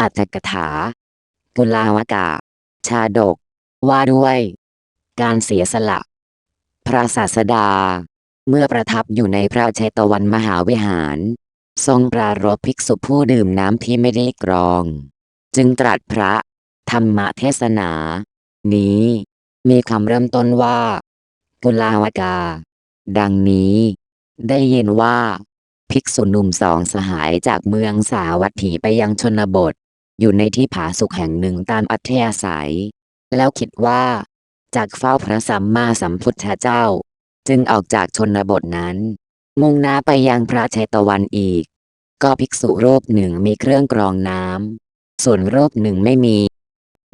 อัตถกถา กุลาวกะชาดก ว่าด้วย การเสียสละ พระศาสดา เมื่อประทับอยู่ในพระเชตวันมหาวิหาร ทรงปรารภภิกษุผู้ดื่มน้ำที่ไม่ได้กรอง จึงตรัสพระธรรมเทศนา นี้มีคำเริ่มต้นว่า กุลาวกา ดังนี้ ได้ยินว่า ภิกษุหนุ่มสองสหายจากเมืองสาวัตถีไปยังชนบท อยู่ในที่ผาสุกแห่งหนึ่งตามอัธยาศัย แล้วคิดว่าจากเฝ้าพระสัมมาสัมพุทธเจ้า จึงออกจากชนบทนั้น มุ่งหน้าไปยังพระเชตวันอีก ก็ภิกษุรูปหนึ่งมีเครื่องกรองน้ำส่วนรูปหนึ่งไม่มี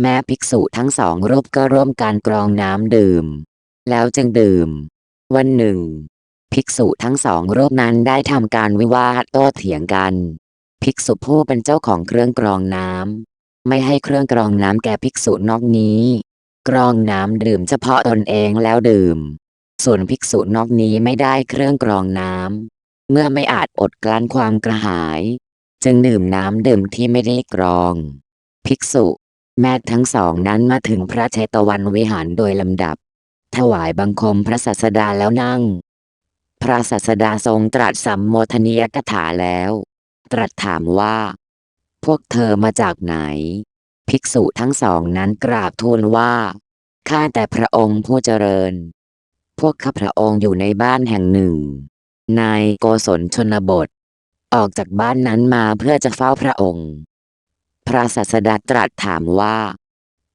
แม้ภิกษุทั้งสองรูปก็ร่วมการกรองน้ำดื่ม แล้วจึงดื่ม วันหนึ่ง ภิกษุทั้งสองรูปนั้นได้ทำการวิวาทโต้เถียงกัน ภิกษุผู้เป็นเจ้าของเครื่องกรองน้ำไม่ให้เครื่องกรองน้ำแก่ภิกษุนอกนี้ กรองน้ำดื่มเฉพาะตนเองแล้วดื่ม ส่วนภิกษุนอกนี้ไม่ได้เครื่องกรองน้ำเมื่อไม่อาจอดกลั้นความกระหาย จึงดื่มน้ำดื่มที่ไม่ได้กรอง ภิกษุ แม้ทั้งสองนั้นมาถึงพระเชตวันวิหารโดยลำดับ ถวายบังคมพระศาสดาแล้วนั่ง พระศาสดาทรงตรัสสัมโมทนียกถาแล้ว ตรัสถามว่า พวกเธอมาจากไหน ภิกษุทั้งสองนั้นกราบทูลว่า ข้าแต่พระองค์ผู้เจริญ พวกข้าพระองค์อยู่ในบ้านแห่งหนึ่ง ในโกศลชนบท ออกจากบ้านนั้นมาเพื่อจะเฝ้าพระองค์ พระศาสดาตรัสถามว่า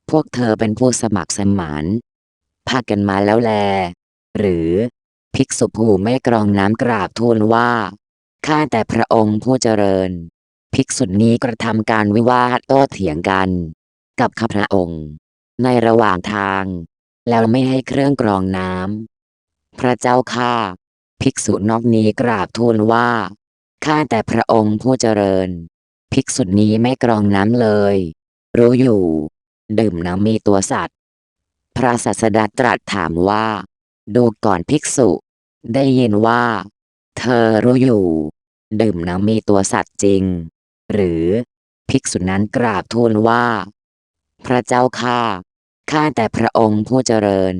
พวกเธอเป็นผู้สมัครสมานพากันมาแล้วแล หรือ ภิกษุผู้ไม่กรองน้ำกราบทูลว่า ข้าแต่พระองค์ผู้เจริญ ภิกษุนี้กระทำการวิวาทโต้เถียงกัน กับข้าพระองค์ ในระหว่างทาง แล้วไม่ให้เครื่องกรองน้ำพระเจ้าข้าภิกษุนอกนี้กราบทูลว่าข้าแต่พระองค์ผู้เจริญ ภิกษุนี้ไม่กรองน้ำเลย รู้อยู่ ดื่มน้ำมีตัวสัตว์ พระศาสดาตรัสถามว่า ดูก่อนภิกษุ ได้ยินว่า เธอรู้อยู่ ดื่มน้ำมีตัวสัตว์จริง หรือ ภิกษุนั้นกราบทูลว่า พระเจ้าข้าข้าแต่พระองค์ผู้เจริญ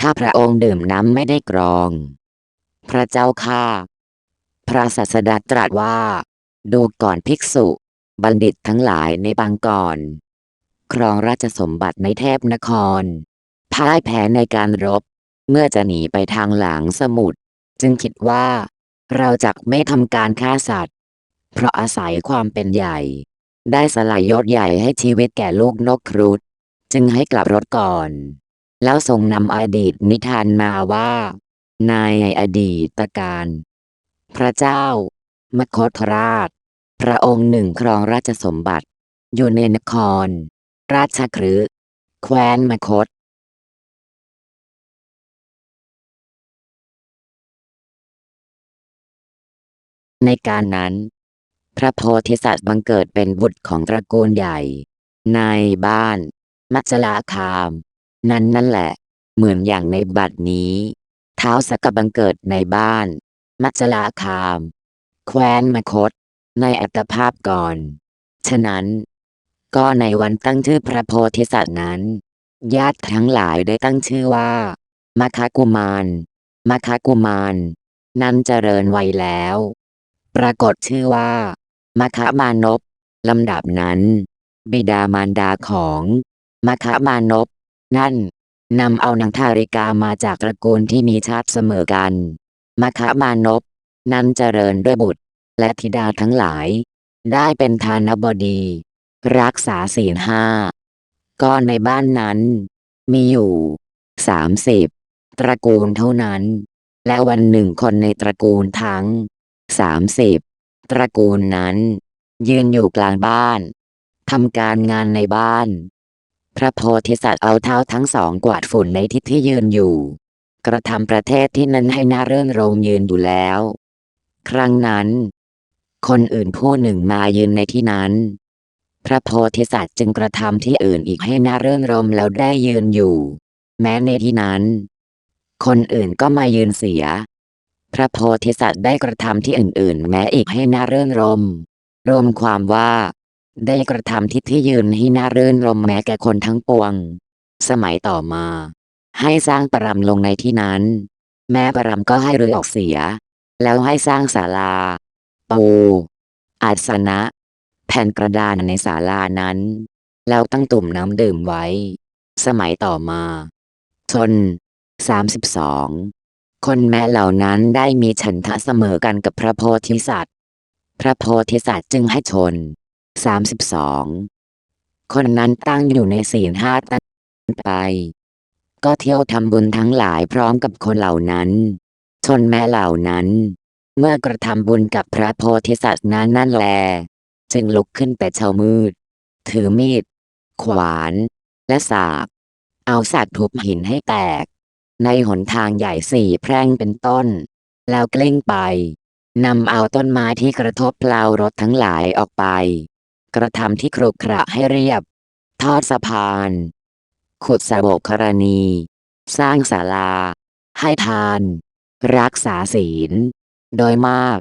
ข้าพระองค์ดื่มน้ำไม่ได้กรอง พระเจ้าข้าพระศาสดาตรัสว่า ดูก่อนภิกษุ บัณฑิตทั้งหลายในบางก่อน ครองราชสมบัติในเทพนคร พ่ายแพ้ในการรบ เมื่อจะหนีไปทางหลังสมุทรจึงคิดว่า เราจะไม่ทำการฆ่าสัตว์ เพราะอาศัยความเป็นใหญ่ ได้สลายยศใหญ่ให้ชีวิตแก่ลูกนกครุฑจึงให้กลับรถก่อน แล้วทรงนำอดีตนิทานมาว่า ในอดีตการ พระเจ้ามคธราช พระองค์หนึ่งครองราชสมบัติ อยู่ในนคร ราชคฤห์แคว้นมคธ ในการนั้น พระโพธิสัตว์บังเกิดเป็นบุตรของตระกูลใหญ่ ในบ้าน มัจลาคาม นั่นนั่นแหละ เหมือนอย่างในบัดนี้ เท้าสกบังเกิดในบ้าน มัจลาคาม แคว้นมคต ในอัตภาพก่อน ฉะนั้น ก็ในวันตั้งชื่อพระโพธิสัตว์นั้น ญาติทั้งหลายได้ตั้งชื่อว่ามาคกุมารมาคกุมาร นั้นเจริญวัยแล้ว ปรากฏชื่อว่ามาคมานพลำดับนั้น บิดามารดาของมาคมานพนั่นนำเอานางทาริกามาจากตระกูลที่มีชาติเสมอกันมาคมานพนั้นเจริญด้วยบุตร และธิดาทั้งหลาย ได้เป็นทานบดี รักษาศีลห้าก็ในบ้านนั้น มีอยู่สามสิบตระกูลเท่านั้น และวันหนึ่งคนในตระกูลทั้ง สามสิบตระกูลนั้น ยืนอยู่กลางบ้านทำการงานในบ้าน พระโพธิสัตว์เอาเท้าทั้งสองกวาดฝุ่นในทิศที่ยืนอยู่ กระทำประเทศที่นั้นให้น่าเรื่นรมยืนอยู่แล้ว ครั้งนั้น คนอื่นผู้หนึ่งมายืนในที่นั้น พระโพธิสัตว์จึงกระทำที่อื่นอีกให้น่าเรื่นรมแล้วได้ยืนอยู่ แม้ในที่นั้น คนอื่นก็มายืนเสีย พระโพธิสัตว์ได้กระทำที่อื่น ๆ แม้อีกให้น่าเรื่นรม รวมความว่า ได้กระทำที่ที่ยืนให้น่าเรื่นรมแม้แก่คนทั้งปวง สมัยต่อมา ให้สร้างปรำลงในที่นั้น แม้ประรำก็ให้รื้อออกเสีย แล้วให้สร้างศาลา ปูอาสนะ แผ่นกระดานในศาลานั้น แล้วตั้งตุ่มน้ำดื่มไว้ สมัยต่อมาชน32 คนแม้เหล่านั้นได้มีฉันทะเสมอกันกับพระโพธิสัตว์ พระโพธิสัตว์จึงให้ชน 32 คนนั้นตั้งอยู่ในศีลห้าตันไป ก็เที่ยวทำบุญทั้งหลายพร้อมกับคนเหล่านั้น ชนแม้เหล่านั้น เมื่อกระทำบุญกับพระโพธิสัตว์นั้นนั่นแล จึงลุกขึ้นแต่เช้ามืด ถือมีด ขวาน และสากเอาสัตว์ทุบหินให้แตก ในหนทางใหญ่สี่แพร่งเป็นต้น แล้วกลิ้งไปนำเอาต้นไม้ที่กระทบเปลารถทั้งหลายออกไป กระทำที่ครุขระให้เรียบ ทอดสะพาน ขุดสะโบกกรณี สร้างศาลา ให้ทาน รักษาศีล โดยมาก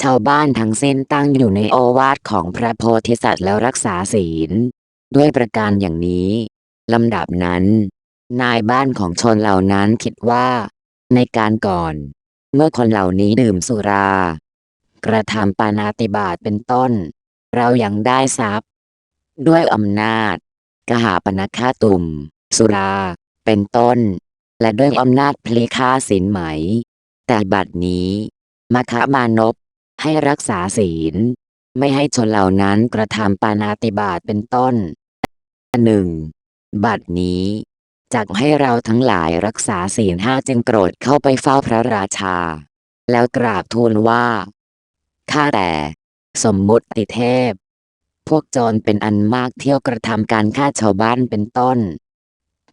ชาวบ้านทั้งสิ้นตั้งอยู่ในโอวาทของพระโพธิสัตว์แล้วรักษาศีล ด้วยประการอย่างนี้ลำดับนั้น นายบ้านของชนเหล่านั้นคิดว่า ในการก่อน เมื่อคนเหล่านี้ดื่มสุรา กระทำปานาติบาตเป็นต้น เรายังได้ทรัพย์ ด้วยอำนาจ กหาปนฆาตุม สุรา เป็นต้น และด้วยอำนาจพลีฆ่าสินไหม แต่บัดนี้มคะมานพให้รักษาศีล ไม่ให้ชนเหล่านั้นกระทำปานาติบาตเป็นต้นหนึ่งบัดนี้ จักให้เราทั้งหลายรักษาศีลห้าจึงโกรธเข้าไปเฝ้าพระราชา แล้วกราบทูลว่า ข้าแต่ สมมุติเทพ พวกโจรเป็นอันมากเที่ยวกระทำการฆ่าชาวบ้านเป็นต้น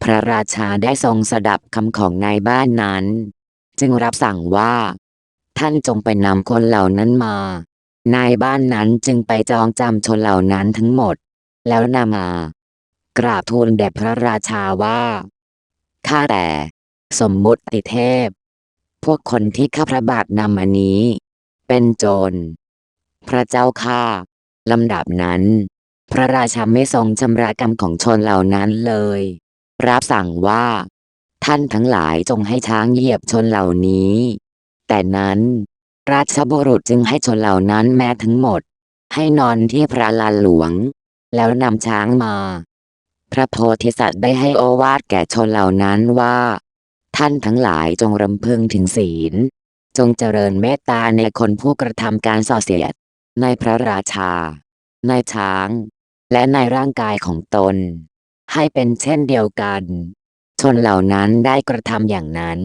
พระราชาได้ทรงสดับคำของนายบ้านนั้น จึงรับสั่งว่า ท่านจงไปนำคนเหล่านั้นมา นายบ้านนั้นจึงไปจองจำชนเหล่านั้นทั้งหมด แล้วนำมา กราบทูลแด่พระราชาว่า ข้าแต่ สมมุติเทพ พวกคนที่ข้าพระบาทนำมานี้ เป็นโจร พระเจ้าข้าลำดับนั้น พระราชาไม่ทรงชำระกรรมของชนเหล่านั้นเลย รับสั่งว่า ท่านทั้งหลายจงให้ช้างเหยียบชนเหล่านี้ แต่นั้น ราชบุรุษจึงให้ชนเหล่านั้นแม้ทั้งหมด ให้นอนที่พระลานหลวง แล้วนำช้างมา พระโพธิสัตว์ได้ให้โอวาทแก่ชนเหล่านั้นว่า ท่านทั้งหลายจงรำพึงถึงศีล จงเจริญเมตตาในคนผู้กระทำการส่อเสียด ในพระราชา ในช้าง และในร่างกายของตน ให้เป็นเช่นเดียวกัน ชนเหล่านั้นได้กระทำอย่างนั้น